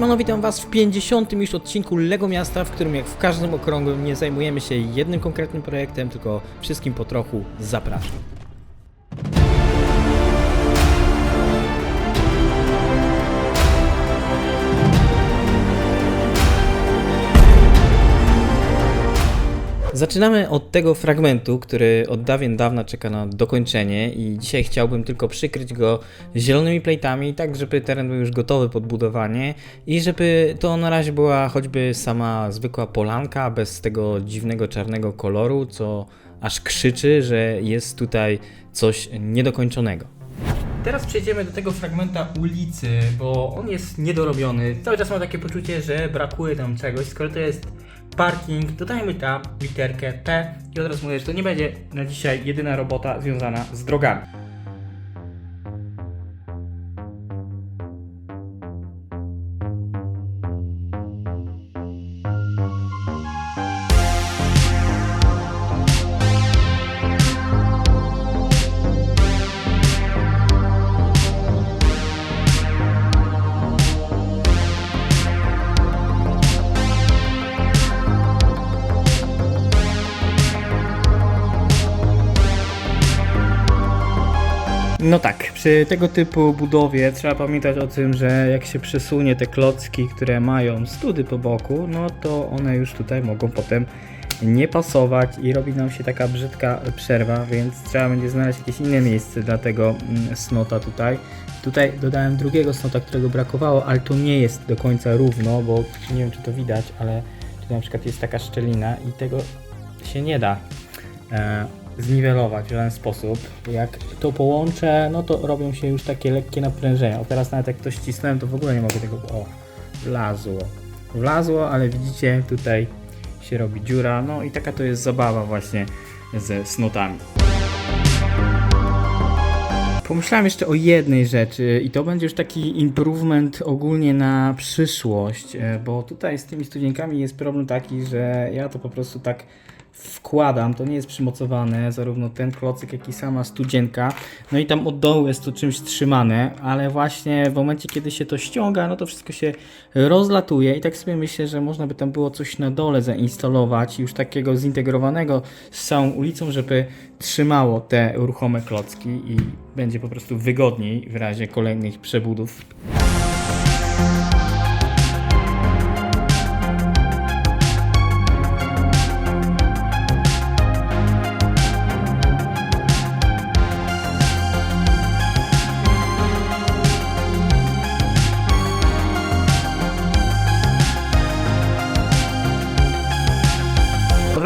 Siemano, witam was w 50. już odcinku LEGO Miasta, w którym jak w każdym okrągłym nie zajmujemy się jednym konkretnym projektem, tylko wszystkim po trochu. Zapraszam. Zaczynamy od tego fragmentu, który od dawien dawna czeka na dokończenie i dzisiaj chciałbym tylko przykryć go zielonymi plejtami, tak żeby teren był już gotowy pod budowanie i żeby to na razie była choćby sama zwykła polanka bez tego dziwnego czarnego koloru, co aż krzyczy, że jest tutaj coś niedokończonego. Teraz przejdziemy do tego fragmenta ulicy, bo on jest niedorobiony. Cały czas mam takie poczucie, że brakuje tam czegoś. Skoro to jest parking, dodajmy tam literkę P i od razu mówię, że to nie będzie na dzisiaj jedyna robota związana z drogami. Przy tego typu budowie trzeba pamiętać o tym, że jak się przesunie te klocki, które mają study po boku, no to one już tutaj mogą potem nie pasować i robi nam się taka brzydka przerwa, więc trzeba będzie znaleźć jakieś inne miejsce dla tego mm, snota tutaj. Tutaj dodałem drugiego snota, którego brakowało, ale to nie jest do końca równo, bo nie wiem czy to widać, ale tu na przykład jest taka szczelina i tego się nie da e, zniwelować w żaden sposób. Jak to połączę, no to robią się już takie lekkie naprężenia. O teraz nawet jak to ścisnąłem, to w ogóle nie mogę tego... O, wlazło. Wlazło, ale widzicie, tutaj się robi dziura. No i taka to jest zabawa właśnie ze snotami. Pomyślałem jeszcze o jednej rzeczy i to będzie już taki improvement ogólnie na przyszłość, e, bo tutaj z tymi studzienkami jest problem taki, że ja to po prostu tak wkładam, to nie jest przymocowane, zarówno ten klocyk, jak i sama studzienka, no i tam od dołu jest to czymś trzymane, ale właśnie w momencie, kiedy się to ściąga, no to wszystko się rozlatuje i tak sobie myślę, że można by tam było coś na dole zainstalować, już takiego zintegrowanego z całą ulicą, żeby trzymało te ruchome klocki i będzie po prostu wygodniej w razie kolejnych przebudów.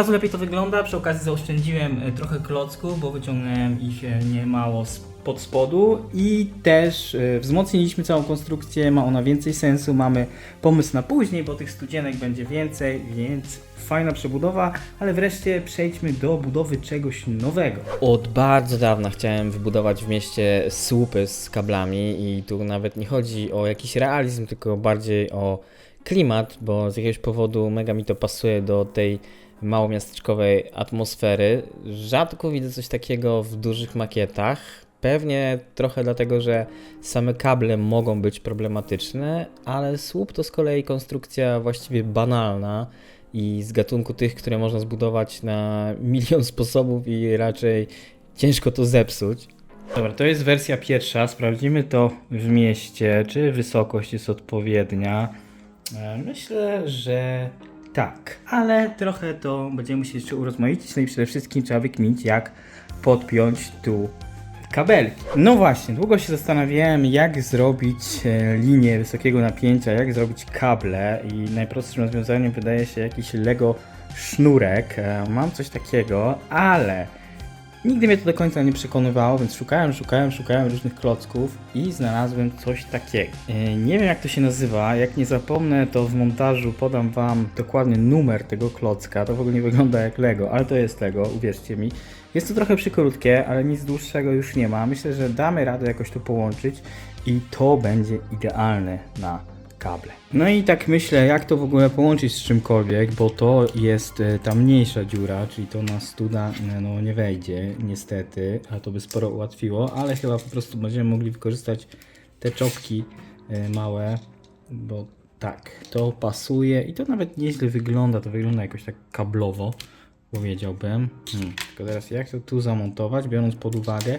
Razu lepiej to wygląda. Przy okazji zaoszczędziłem e, trochę klocków, bo wyciągnąłem ich niemało pod spodu i też e, wzmocniliśmy całą konstrukcję. Ma ona więcej sensu. Mamy pomysł na później, bo tych studzienek będzie więcej, więc fajna przebudowa, ale wreszcie przejdźmy do budowy czegoś nowego. Od bardzo dawna chciałem wybudować w mieście słupy z kablami i tu nawet nie chodzi o jakiś realizm, tylko bardziej o klimat, bo z jakiegoś powodu mega mi to pasuje do tej małomiasteczkowej atmosfery. Rzadko widzę coś takiego w dużych makietach. Pewnie trochę dlatego, że same kable mogą być problematyczne, ale słup to z kolei konstrukcja właściwie banalna i z gatunku tych, które można zbudować na milion sposobów i raczej ciężko to zepsuć. Dobra, to jest wersja pierwsza. Sprawdzimy to w mieście, czy wysokość jest odpowiednia. E, Myślę, że tak, ale trochę to będziemy musieli jeszcze urozmaicić, no i przede wszystkim trzeba wykminić, jak podpiąć tu kabelki. No właśnie, długo się zastanawiałem, jak zrobić e, linię wysokiego napięcia, jak zrobić kable i najprostszym rozwiązaniem wydaje się jakiś Lego sznurek. E, Mam coś takiego, ale Nigdy mnie to do końca nie przekonywało, więc szukałem, szukałem, szukałem różnych klocków i znalazłem coś takiego. E, Nie wiem jak to się nazywa, jak nie zapomnę to w montażu podam wam dokładnie numer tego klocka, to w ogóle nie wygląda jak Lego, ale to jest Lego, uwierzcie mi. Jest to trochę przykrótkie, ale nic dłuższego już nie ma. Myślę, że damy radę jakoś to połączyć i to będzie idealne na kable. No i tak myślę, jak to w ogóle połączyć z czymkolwiek, bo to jest e, ta mniejsza dziura, czyli to na studa e, no, nie wejdzie, niestety, a to by sporo ułatwiło, ale chyba po prostu będziemy mogli wykorzystać te czopki e, małe, bo tak, to pasuje i to nawet nieźle wygląda, to wygląda jakoś tak kablowo, powiedziałbym. Hmm. Tylko teraz jak to tu zamontować, biorąc pod uwagę,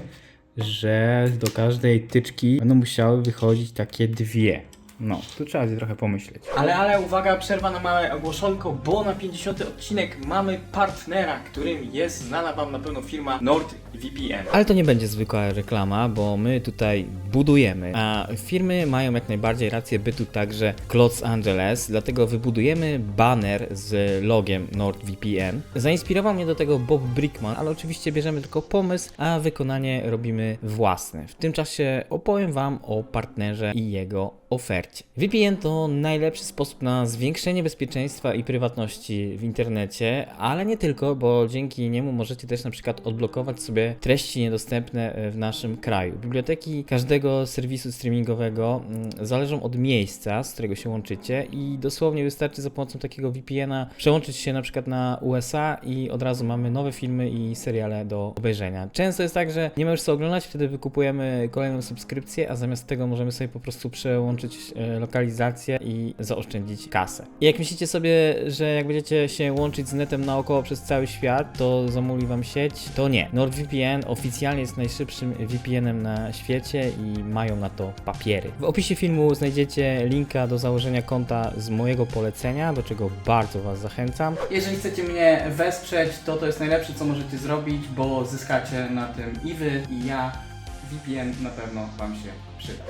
że do każdej tyczki będą musiały wychodzić takie dwie. No, tu trzeba się trochę pomyśleć. Ale, ale uwaga, przerwa na małe ogłoszonko, bo na 50 odcinek mamy partnera, którym jest znana Wam na pewno firma NordVPN. Ale to nie będzie zwykła reklama, bo my tutaj budujemy, a firmy mają jak najbardziej rację bytu także w Los Angeles, dlatego wybudujemy banner z logiem NordVPN. Zainspirował mnie do tego Bob Brickman, ale oczywiście bierzemy tylko pomysł, a wykonanie robimy własne. W tym czasie opowiem Wam o partnerze i jego ofercie. VPN to najlepszy sposób na zwiększenie bezpieczeństwa i prywatności w internecie, ale nie tylko, bo dzięki niemu możecie też na przykład odblokować sobie treści niedostępne e, w naszym kraju. Biblioteki każdego serwisu streamingowego mm, zależą od miejsca, z którego się łączycie i dosłownie wystarczy za pomocą takiego VPN-a przełączyć się na przykład na USA i od razu mamy nowe filmy i seriale do obejrzenia. Często jest tak, że nie ma już co oglądać, wtedy wykupujemy kolejną subskrypcję, a zamiast tego możemy sobie po prostu przełączyć e, lokalizację i zaoszczędzić kasę. I jak myślicie sobie, że jak będziecie się łączyć z netem naokoło przez cały świat, to zamuli wam sieć, to nie. NordVPN oficjalnie jest najszybszym VPN-em na świecie i mają na to papiery. W opisie filmu znajdziecie linka do założenia konta z mojego polecenia, do czego bardzo was zachęcam. Jeżeli chcecie mnie wesprzeć, to to jest najlepsze, co możecie zrobić, bo zyskacie na tym i wy, i ja. VPN na pewno wam się przyda.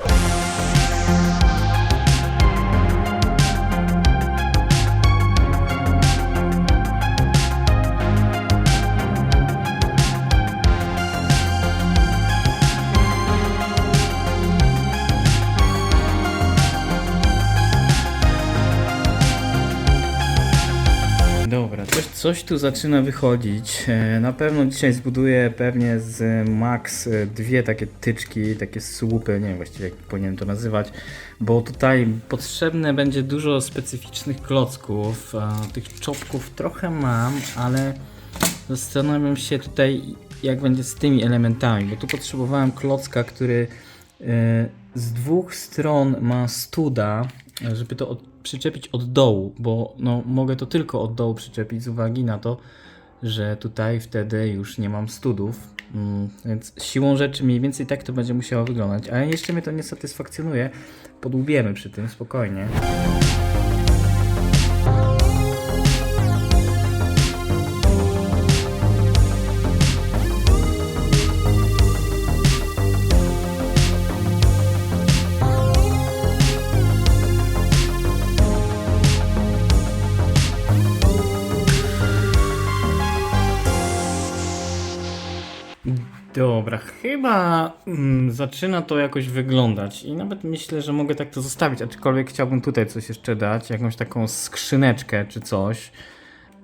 Dobra, coś, coś tu zaczyna wychodzić. E, Na pewno dzisiaj zbuduję pewnie z Max e, dwie takie tyczki, takie słupy, nie wiem właściwie jak powinienem to nazywać, bo tutaj potrzebne będzie dużo specyficznych klocków. E, Tych czopków trochę mam, ale zastanawiam się tutaj jak będzie z tymi elementami, bo tu potrzebowałem klocka, który z dwóch stron ma studa, żeby to od, przyczepić od dołu, bo no, mogę to tylko od dołu przyczepić z uwagi na to, że tutaj wtedy już nie mam studów, mm, więc siłą rzeczy mniej więcej tak to będzie musiało wyglądać, ale jeszcze mnie to nie satysfakcjonuje, podłubiemy przy tym spokojnie. Chyba mm, zaczyna to jakoś wyglądać i nawet myślę, że mogę tak to zostawić, aczkolwiek chciałbym tutaj coś jeszcze dać, jakąś taką skrzyneczkę czy coś.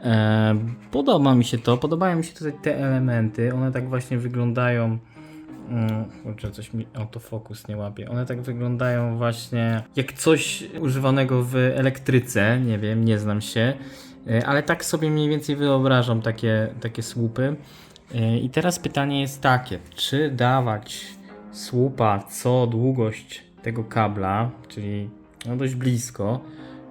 E, podoba mi się to, podobają mi się tutaj te elementy, one tak właśnie wyglądają. Mm, Kurczę, coś mi autofokus nie łapie. One tak wyglądają właśnie jak coś używanego w elektryce. Nie wiem, nie znam się, E, ale tak sobie mniej więcej wyobrażam takie, takie słupy. E, I teraz pytanie jest takie, czy dawać słupa co długość tego kabla, czyli no dość blisko,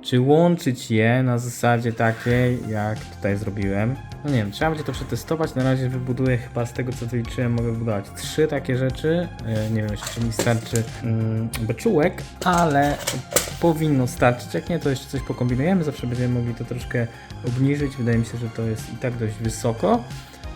czy łączyć je na zasadzie takiej, jak tutaj zrobiłem. No nie wiem, trzeba będzie to przetestować. Na razie wybuduję chyba z tego co wyliczyłem, mogę wybudować trzy takie rzeczy. E, Nie wiem jeszcze czy mi starczy mm, beczułek, ale powinno starczyć. Jak nie, to jeszcze coś pokombinujemy. Zawsze będziemy mogli to troszkę obniżyć. Wydaje mi się, że to jest i tak dość wysoko.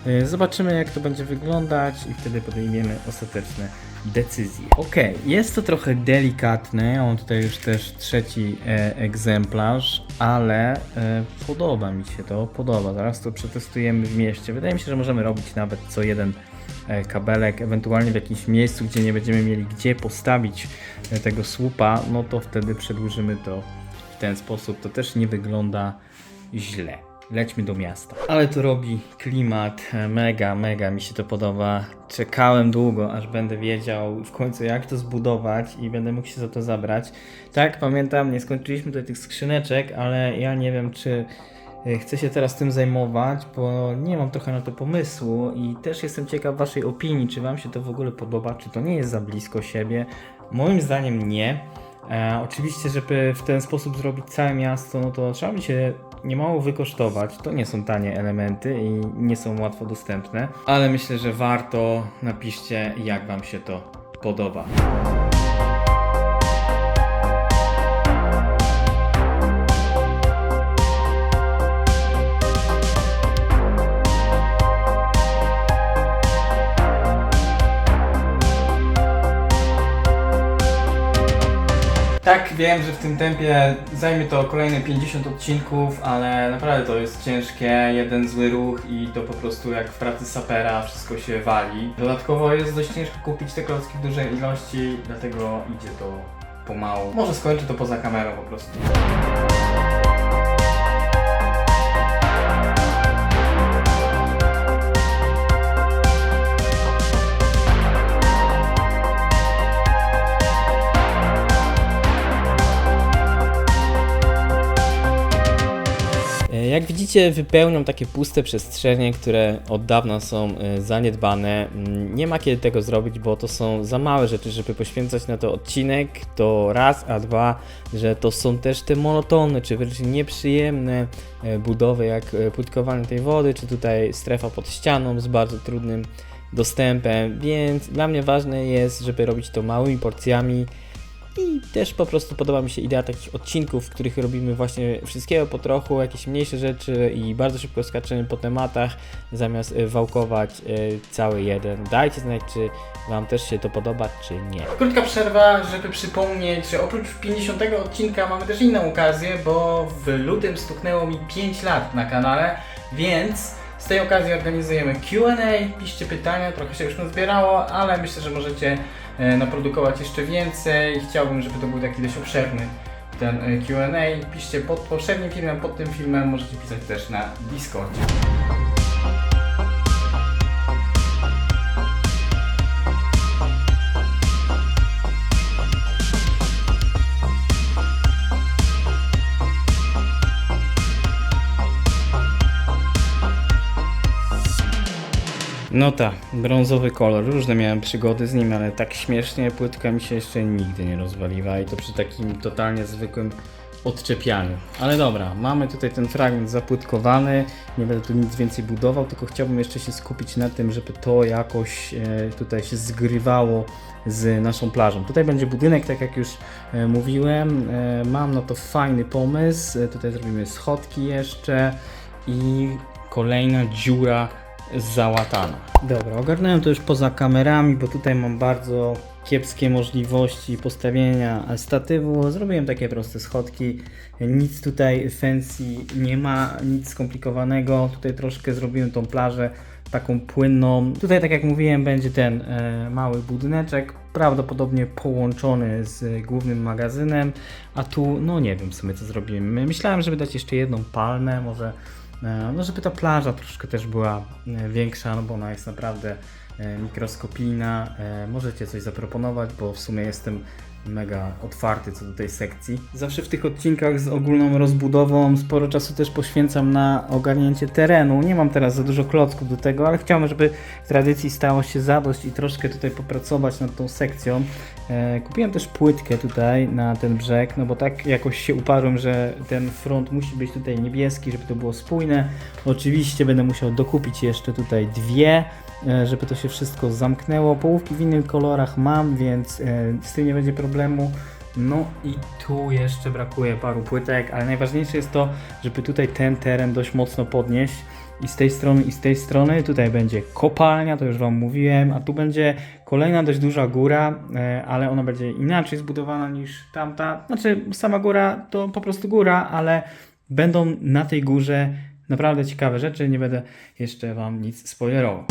E, Zobaczymy jak to będzie wyglądać i wtedy podejmiemy ostateczne decyzje. Ok, jest to trochę delikatne, mam tutaj już też trzeci e, egzemplarz, ale e, podoba mi się to, podoba. Zaraz to przetestujemy w mieście. Wydaje mi się, że możemy robić nawet co jeden e, kabelek, ewentualnie w jakimś miejscu, gdzie nie będziemy mieli gdzie postawić e, tego słupa, no to wtedy przedłużymy to w ten sposób. To też nie wygląda źle. Lećmy do miasta. Ale to robi klimat, e, mega, mega mi się to podoba. Czekałem długo, aż będę wiedział w końcu jak to zbudować i będę mógł się za to zabrać. Tak, pamiętam, nie skończyliśmy tutaj tych skrzyneczek, ale ja nie wiem czy e, chcę się teraz tym zajmować, bo nie mam trochę na to pomysłu i też jestem ciekaw waszej opinii, czy wam się to w ogóle podoba, czy to nie jest za blisko siebie. Moim zdaniem nie. E, oczywiście, żeby w ten sposób zrobić całe miasto, no to trzeba by się niemało wykosztować. To nie są tanie elementy i nie są łatwo dostępne, ale myślę, że warto. Napiszcie, jak Wam się to podoba. Tak, wiem, że w tym tempie zajmie to kolejne 50 odcinków, ale naprawdę to jest ciężkie, jeden zły ruch i to po prostu jak w pracy sapera wszystko się wali. Dodatkowo jest dość ciężko kupić te klocki w dużej ilości, dlatego idzie to pomału. Może skończę to poza kamerą po prostu. Jak widzicie, wypełniam takie puste przestrzenie, które od dawna są e, zaniedbane. Mm, Nie ma kiedy tego zrobić, bo to są za małe rzeczy, żeby poświęcać na to odcinek. To raz, a dwa, że to są też te monotonne, czy wręcz nieprzyjemne e, budowy, jak e, płytkowanie tej wody, czy tutaj strefa pod ścianą z bardzo trudnym dostępem. Więc dla mnie ważne jest, żeby robić to małymi porcjami. I też po prostu podoba mi się idea takich odcinków, w których robimy właśnie wszystkiego po trochu, jakieś mniejsze rzeczy i bardzo szybko skaczemy po tematach, zamiast e, wałkować e, cały jeden. Dajcie znać, czy Wam też się to podoba, czy nie. Krótka przerwa, żeby przypomnieć, że oprócz 50 odcinka mamy też inną okazję, bo w lutym stuknęło mi 5 lat na kanale, więc z tej okazji organizujemy Q&A, piszcie pytania, trochę się już nazbierało, ale myślę, że możecie e, naprodukować jeszcze więcej. Chciałbym, żeby to był taki dość obszerny ten e, Q&A. Piszcie pod poprzednim filmem, pod tym filmem, możecie pisać też na Discordzie. No tak, brązowy kolor. Różne miałem przygody z nim, ale tak śmiesznie płytka mi się jeszcze nigdy nie rozwaliła i to przy takim totalnie zwykłym odczepianiu. Ale dobra, mamy tutaj ten fragment zapłytkowany. Nie będę tu nic więcej budował, tylko chciałbym jeszcze się skupić na tym, żeby to jakoś e, tutaj się zgrywało z naszą plażą. Tutaj będzie budynek, tak jak już e, mówiłem. E, mam na to fajny pomysł. Tutaj zrobimy schodki jeszcze i kolejna dziura załatana. Dobra, ogarnąłem to już poza kamerami, bo tutaj mam bardzo kiepskie możliwości postawienia statywu. Zrobiłem takie proste schodki. Nic tutaj fancy nie ma, nic skomplikowanego. Tutaj troszkę zrobiłem tą plażę taką płynną. Tutaj, tak jak mówiłem, będzie ten e, mały budyneczek, prawdopodobnie połączony z głównym magazynem, a tu, no nie wiem w sumie co zrobimy. Myślałem, żeby dać jeszcze jedną palmę, może No, żeby ta plaża troszkę też była e, większa, no bo ona jest naprawdę e, mikroskopijna. E, Możecie coś zaproponować, bo w sumie jestem mega otwarty co do tej sekcji. Zawsze w tych odcinkach z ogólną rozbudową sporo czasu też poświęcam na ogarnięcie terenu. Nie mam teraz za dużo klocków do tego, ale chciałbym, żeby tradycji stało się zadość i troszkę tutaj popracować nad tą sekcją. E, Kupiłem też płytkę tutaj na ten brzeg, no bo tak jakoś się uparłem, że ten front musi być tutaj niebieski, żeby to było spójne. Oczywiście będę musiał dokupić jeszcze tutaj dwie, żeby to się wszystko zamknęło. Połówki w innych kolorach mam, więc e, z tym nie będzie problemu. No i tu jeszcze brakuje paru płytek, ale najważniejsze jest to, żeby tutaj ten teren dość mocno podnieść. I z tej strony, i z tej strony. Tutaj będzie kopalnia, to już Wam mówiłem, a tu będzie kolejna dość duża góra, e, ale ona będzie inaczej zbudowana niż tamta. Znaczy, sama góra to po prostu góra, ale będą na tej górze naprawdę ciekawe rzeczy. Nie będę jeszcze Wam nic spoilerował.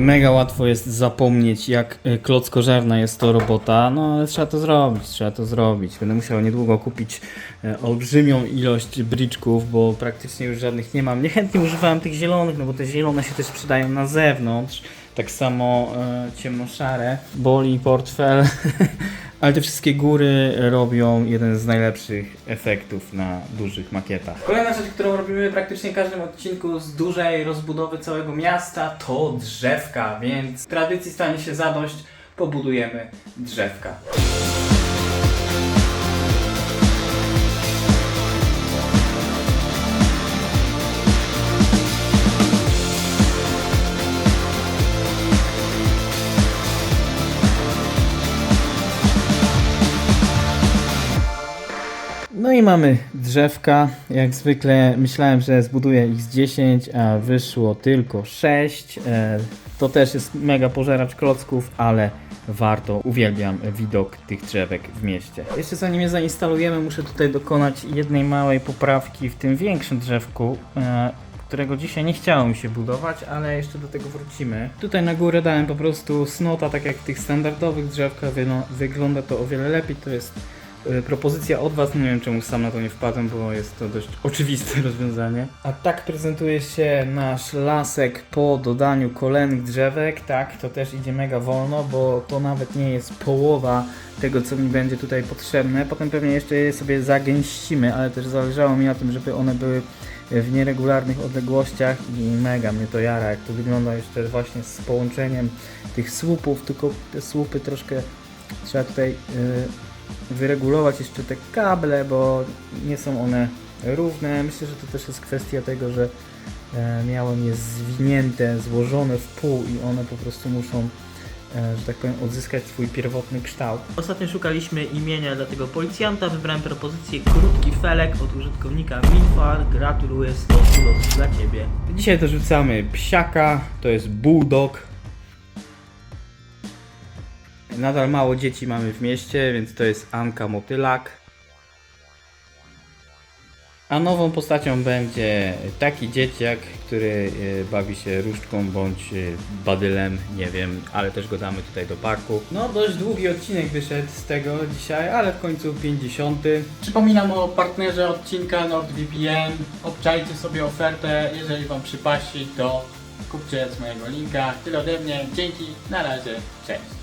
Mega łatwo jest zapomnieć, jak y, klockożerna jest to robota, no ale trzeba to zrobić, trzeba to zrobić. Będę musiał niedługo kupić e, olbrzymią ilość bryczków, bo praktycznie już żadnych nie mam. Niechętnie używałem tych zielonych, no bo te zielone się też sprzedają na zewnątrz. Tak samo e, ciemnoszare. Boli portfel. Ale te wszystkie góry robią jeden z najlepszych efektów na dużych makietach. Kolejna rzecz, którą robimy w praktycznie każdym odcinku z dużej rozbudowy całego miasta, to drzewka, więc tradycji stanie się zadość, pobudujemy drzewka. No i mamy drzewka. Jak zwykle myślałem, że zbuduję ich z 10, a wyszło tylko 6. E, To też jest mega pożeracz klocków, ale warto. Uwielbiam widok tych drzewek w mieście. Jeszcze zanim je zainstalujemy, muszę tutaj dokonać jednej małej poprawki w tym większym drzewku. e, Którego dzisiaj nie chciało mi się budować, ale jeszcze do tego wrócimy. Tutaj na górę dałem po prostu snota, tak jak w tych standardowych drzewkach. Wygląda to o wiele lepiej. To jest Propozycja od Was, nie wiem czemu sam na to nie wpadłem, bo jest to dość oczywiste rozwiązanie. A tak prezentuje się nasz lasek po dodaniu kolejnych drzewek. Tak, to też idzie mega wolno, bo to nawet nie jest połowa tego, co mi będzie tutaj potrzebne. Potem pewnie jeszcze je sobie zagęścimy, ale też zależało mi na tym, żeby one były w nieregularnych odległościach i mega mnie to jara, jak to wygląda jeszcze właśnie z połączeniem tych słupów, tylko te słupy troszkę trzeba tutaj y, wyregulować jeszcze te kable, bo nie są one równe. Myślę, że to też jest kwestia tego, że e, miałem je zwinięte, złożone w pół i one po prostu muszą, e, że tak powiem, odzyskać swój pierwotny kształt. Ostatnio szukaliśmy imienia dla tego policjanta. Wybrałem propozycję Krótki Felek od użytkownika Winfar. Gratuluję 100 los dla Ciebie. Dzisiaj dorzucamy psiaka, to jest bulldog. Nadal mało dzieci mamy w mieście, więc to jest Anka Motylak. A nową postacią będzie taki dzieciak, który e, bawi się różdżką bądź e, badylem, nie wiem, ale też go damy tutaj do parku. No dość długi odcinek wyszedł z tego dzisiaj, ale w końcu 50. Przypominam o partnerze odcinka NordVPN. Obczajcie sobie ofertę, jeżeli Wam przypasi, to kupcie z mojego linka. Tyle ode mnie, dzięki, na razie, cześć.